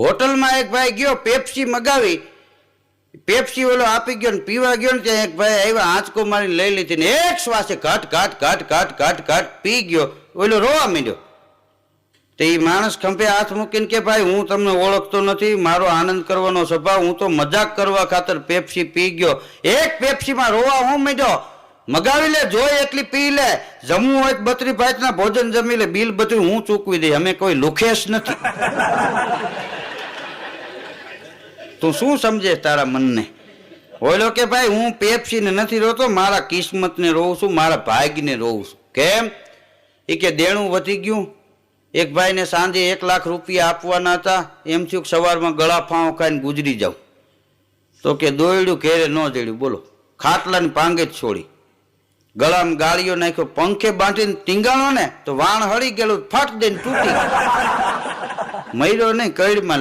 હોટલમાં એક ભાઈ ગયો પેપ્સી મગાવી. પેપ્સી ઓલો આપી ગયો ને પીવા ગયો ને ત્યાં એક ભાઈ આવ્યા, આંચકો મારી લઈ લીધી ને એક શ્વાસે ઘટ ઘટ ઘટ ઘટ ઘટ ઘટ પી ગયો. ઓલો રોવા માંડ્યો. તો એ માણસ ખંભે હાથ મૂકીને કે ભાઈ, હું તમને ઓળખતો નથી, મારો આનંદ કરવાનો સ્વભાવ, હું તો મજાક કરવા ખાતર પેપ્સી પી ગયો. એક પેપ્સીમાં રોવા હું માંડ્યો. મગાવી લે જોઈ એટલી પી લે. જમવું હોય બત્રી ભાતના ભોજન જમી લે, બિલ બધું હું ચૂકવી દઈ અમે કોઈ લુખેશ નથી. તું શું સમજે તારા મનને? ઓલો કે, ભાઈ, હું પેપ્સીને નથી રોતો, મારા કિસ્મતને રોઉં છું, મારા ભાગ્યને રોઉં છું. કેમ? એ કે દેણું વધી ગયું. એક ભાઈને સાંજે એક લાખ રૂપિયા આપવાના હતા, એમ થયું સવારમાં ગળા ફાંવ ખાઈને ગુજરી જાઉં. તો કે દોયડું ઘેરે ન દેડ્યું બોલો. ખાટલાની પાંગે જ છોડી. ગળામાં ગાળીઓ નાખ્યો, પંખે બાંધીને ટીંગાણો ને, તો વાણ હળી ગયેલું, ફટ દઈને તૂટી મર્યો નહીં, કઈડમાં